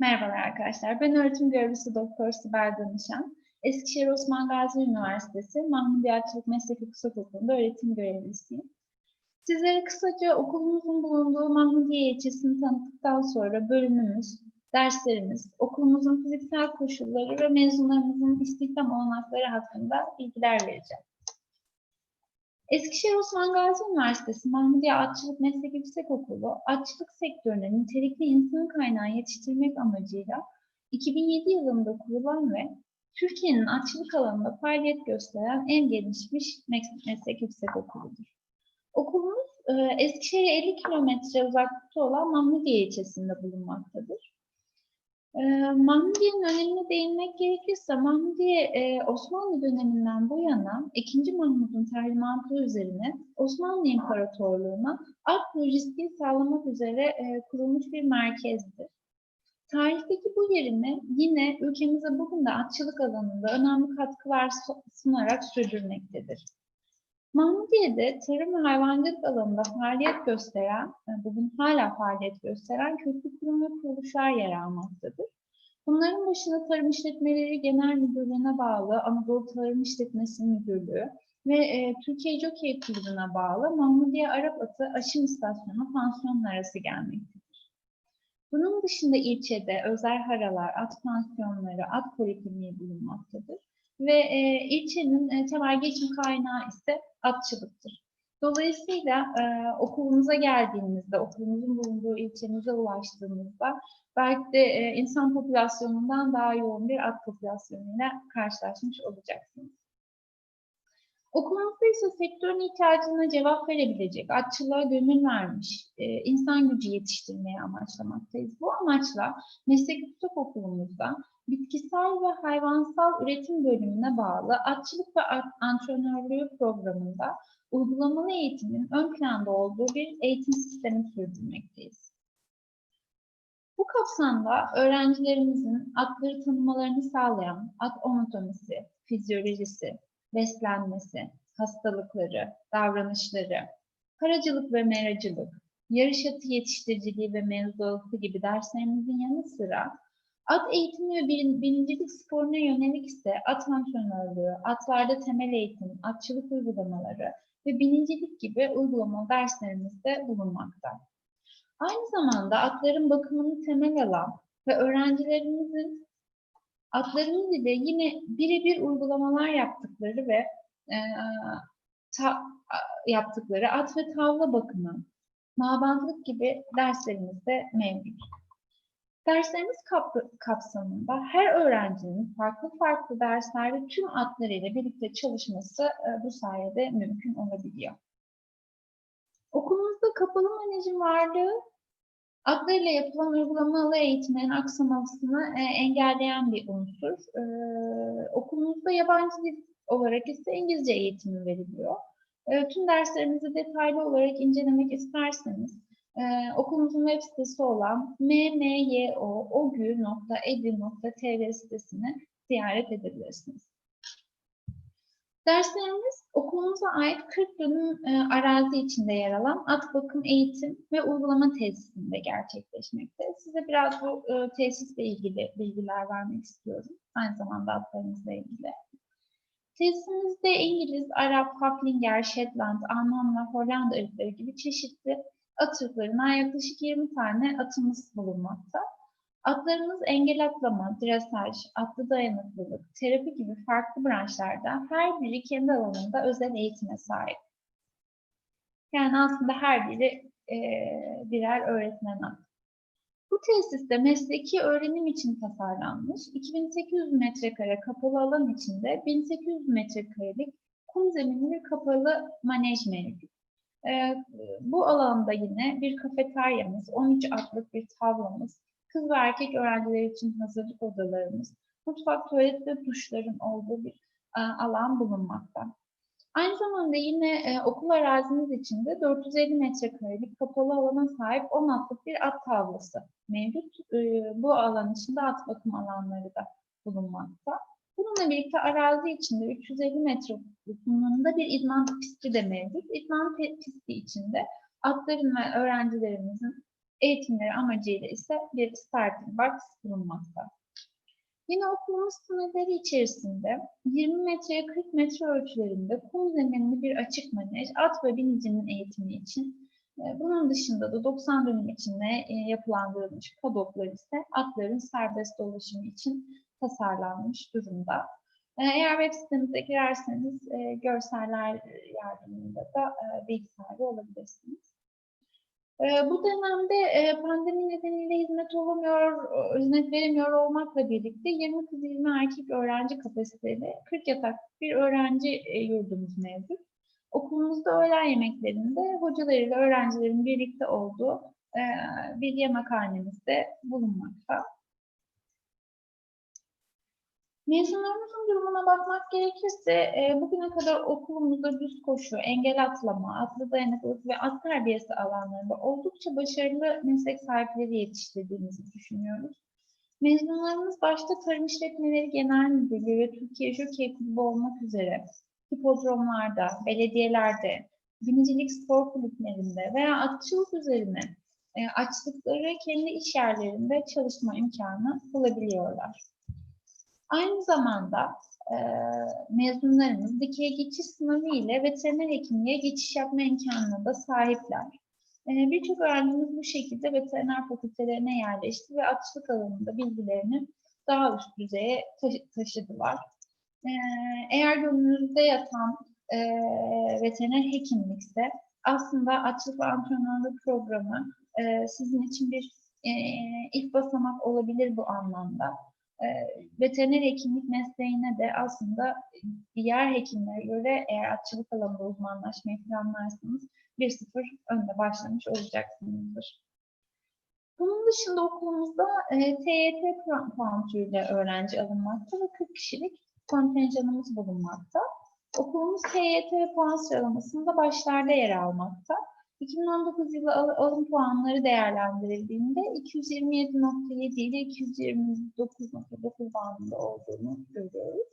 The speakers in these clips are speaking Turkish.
Merhabalar arkadaşlar. Ben öğretim görevlisi Doktor Sibel Danışan. Eskişehir Osman Gazi Üniversitesi Mahmudiye Atçılık Meslek Yüksekokulu'nda öğretim görevlisiyim. Sizlere kısaca okulumuzun bulunduğu Mahmudiye ilçesini tanıttıktan sonra bölümümüz, derslerimiz, okulumuzun fiziksel koşulları ve mezunlarımızın istihdam olanakları hakkında bilgiler vereceğim. Eskişehir Osman Gazi Üniversitesi Mahmudiye Atçılık Meslek Yüksekokulu, atçılık sektörüne nitelikli insan kaynağı yetiştirmek amacıyla 2007 yılında kurulan ve Türkiye'nin atçılık alanında faaliyet gösteren en gelişmiş mes- meslek yüksekokuludur. Okulumuz e, Eskişehir'e 50 kilometre uzaklıkta olan Mahmudiye ilçesinde bulunmaktadır. E, Mahmudiye'nin önemine değinmek gerekirse Mahmudiye e, Osmanlı döneminden bu yana 2. Mahmud'un talimatı üzerine Osmanlı İmparatorluğu'na at lojistiği sağlamak üzere e, kurulmuş bir merkezdir. Tarihteki bu yerini yine ülkemize bugün de atçılık alanında önemli katkılar su- sunarak sürdürmektedir. Mahmudiye'de tarım ve hayvancılık alanında faaliyet gösteren, e, bugün hala faaliyet gösteren köklü kurum ve kuruluşlar yer almaktadır. Bunların başında Tarım İşletmeleri Genel Müdürlüğü'ne bağlı Anadolu Tarım İşletmesi Müdürlüğü ve e, Türkiye Jockey Kulübü'ne bağlı Mahmudiye Arap Atı Aşım İstasyonu pansiyonun arası gelmektedir. Bunun dışında ilçede özel haralar, at pansiyonları, at polikliniği bulunmaktadır ve e, ilçenin e, temel geçim kaynağı ise atçılıktır. Dolayısıyla e, okulumuza geldiğimizde, okulumuzun bulunduğu ilçemize ulaştığımızda belki de e, insan popülasyonundan daha yoğun bir at popülasyonuyla karşılaşmış olacaksınız. Okulumuzda ise sektörün ihtiyacına cevap verebilecek, atçılığa gönül vermiş, e, insan gücü yetiştirmeyi amaçlamaktayız. Bu amaçla meslek yüksek okulumuzda bitkisel ve hayvansal üretim bölümüne bağlı atçılık ve antrenörlüğü programında uygulamalı eğitimin ön planda olduğu bir eğitim sistemi sürdürmekteyiz. Bu kapsamda öğrencilerimizin atları tanımalarını sağlayan at anatomisi, fizyolojisi, beslenmesi, hastalıkları, davranışları, karacılık ve meracılık, yarış atı yetiştiriciliği ve mevzuatı gibi derslerimizin yanı sıra at eğitimi ve binicilik sporuna yönelik ise at antrenörlüğü, atlarda temel eğitim, atçılık uygulamaları ve binicilik gibi uygulamalı derslerimiz de bulunmakta. Aynı zamanda atların bakımını temel alan ve öğrencilerimizin atlarımız ile yine birebir uygulamalar yaptıkları ve e, ta- yaptıkları at ve tavla bakımı, mabandlık gibi derslerimiz de mevcut. Derslerimiz kap- kapsamında her öğrencinin farklı farklı derslerde tüm atlarıyla birlikte çalışması e, bu sayede mümkün olabiliyor. Okulumuzda kapalı manejin varlığı atlarıyla yapılan uygulamalı eğitimlerin aksamasını e, engelleyen bir unsur. E, okulumuzda yabancı dil olarak ise İngilizce eğitimi veriliyor. Tüm derslerimizi detaylı olarak incelemek isterseniz e, okulumuzun web sitesi olan mmyo.ogü.edu.tr sitesini ziyaret edebilirsiniz. Derslerimiz okulumuza ait 40 dönüm e, arazi içinde yer alan at bakım eğitim ve uygulama tesisinde gerçekleşmekte. Size biraz bu e, tesisle ilgili bilgiler vermek istiyorum. Aynı zamanda atlarımızla ilgili. Tesisimizde İngiliz, Arap, Haflinger, Shetland, Alman ve Hollanda ırkları gibi çeşitli at ırklarından yaklaşık 20 tane atımız bulunmakta. Atlarımız engel atlama, dresaj, atlı dayanıklılık, terapi gibi farklı branşlarda her biri kendi alanında özel eğitime sahip. Yani aslında her biri eee, birer öğretmen at. Bu tesiste mesleki öğrenim için tasarlanmış 2800 metrekare kapalı alan içinde 1800 metrekarelik kum zeminli kapalı manej mevcut. Ee, bu alanda yine bir kafeteryamız, 13 atlık bir tavlamız, kız ve erkek öğrenciler için hazırlık odalarımız, mutfak, tuvalet ve duşların olduğu bir e, alan bulunmakta. Aynı zamanda yine e, okul arazimiz içinde 450 metrekarelik kapalı alana sahip 10 atlık bir at tavlası mevcut. E, bu alan içinde at bakım alanları da bulunmakta. Bununla birlikte arazi içinde 350 metre uzunluğunda bir idman pisti de mevcut. İdman pisti içinde atların ve öğrencilerimizin eğitimleri amacıyla ise bir starting box bulunmakta. Yine okulumuz sınırları içerisinde 20 metreye 40 metre ölçülerinde kum zeminli bir açık manej, at ve binicinin eğitimi için e, bunun dışında da 90 dönüm içinde e, yapılandırılmış padoklar ise atların serbest dolaşımı için tasarlanmış durumda. E, Eğer web sitemize girerseniz e, görseller yardımıyla da e, bilgi sahibi olabilirsiniz. E, Bu dönemde e, pandemi nedeniyle hizmet olamıyor, hizmet veremiyor olmakla birlikte 20 kız 20 erkek öğrenci kapasiteli 40 yataklı bir öğrenci yurdumuz mevcut. Okulumuzda öğlen yemeklerinde hocalarıyla öğrencilerin birlikte olduğu bir yemekhanemiz de bulunmakta. Mezunlarımızın durumuna bakmak gerekirse e, bugüne kadar okulumuzda düz koşu, engel atlama, atlı dayanıklılık ve at terbiyesi alanlarında oldukça başarılı meslek sahipleri yetiştirdiğimizi düşünüyoruz. Mezunlarımız başta Tarım İşletmeleri Genel Müdürlüğü ve Türkiye Jockey Kulübü olmak üzere hipodromlarda, belediyelerde, binicilik spor kulüplerinde veya atçılık üzerine e, açtıkları kendi iş yerlerinde çalışma imkanı bulabiliyorlar. Aynı zamanda e, mezunlarımız dikey geçiş sınavı ile veteriner hekimliğe geçiş yapma imkanına da sahipler. E, Birçok öğrencimiz bu şekilde veteriner fakültelerine yerleşti ve atçılık alanında bilgilerini daha üst düzeye taşı- taşıdılar. E, Eğer gönlünüzde yatan e, veteriner hekimlikse aslında atçılık ve antrenörlük programı e, sizin için bir e, ilk basamak olabilir bu anlamda e, veteriner hekimlik mesleğine de aslında diğer hekimlere göre eğer atçılık alanında uzmanlaşmayı planlarsanız 1-0 önde başlamış olacaksınızdır. Bunun dışında okulumuzda e, TYT puan türüyle öğrenci alınmakta ve 40 kişilik kontenjanımız bulunmakta. Okulumuz TYT puan sıralamasında başlarda yer almakta. 2019 yılı al- alım puanları değerlendirildiğinde 227.7 ile 229.9 bandında olduğunu görüyoruz.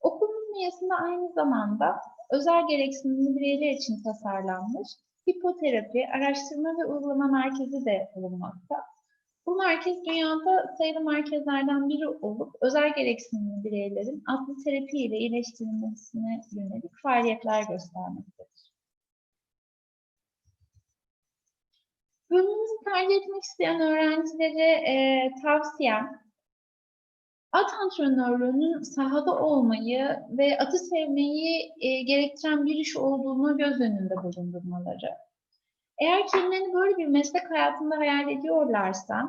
Okulumuz bünyesinde aynı zamanda özel gereksinimli bireyler için tasarlanmış hipoterapi, araştırma ve uygulama merkezi de bulunmakta. Bu merkez dünyada sayılı merkezlerden biri olup özel gereksinimli bireylerin atlı terapi ile iyileştirilmesine yönelik faaliyetler göstermektedir. Bölümümüzü tercih etmek isteyen öğrencilere e, tavsiyem at antrenörlüğünün sahada olmayı ve atı sevmeyi e, gerektiren bir iş olduğunu göz önünde bulundurmaları. Eğer kendilerini böyle bir meslek hayatında hayal ediyorlarsa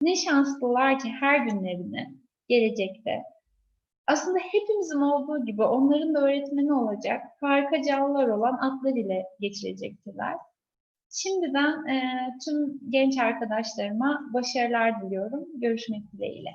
ne şanslılar ki her günlerini gelecekte aslında hepimizin olduğu gibi onların da öğretmeni olacak harika canlılar olan atlar ile geçirecektiler. Şimdiden e, tüm genç arkadaşlarıma başarılar diliyorum. Görüşmek dileğiyle.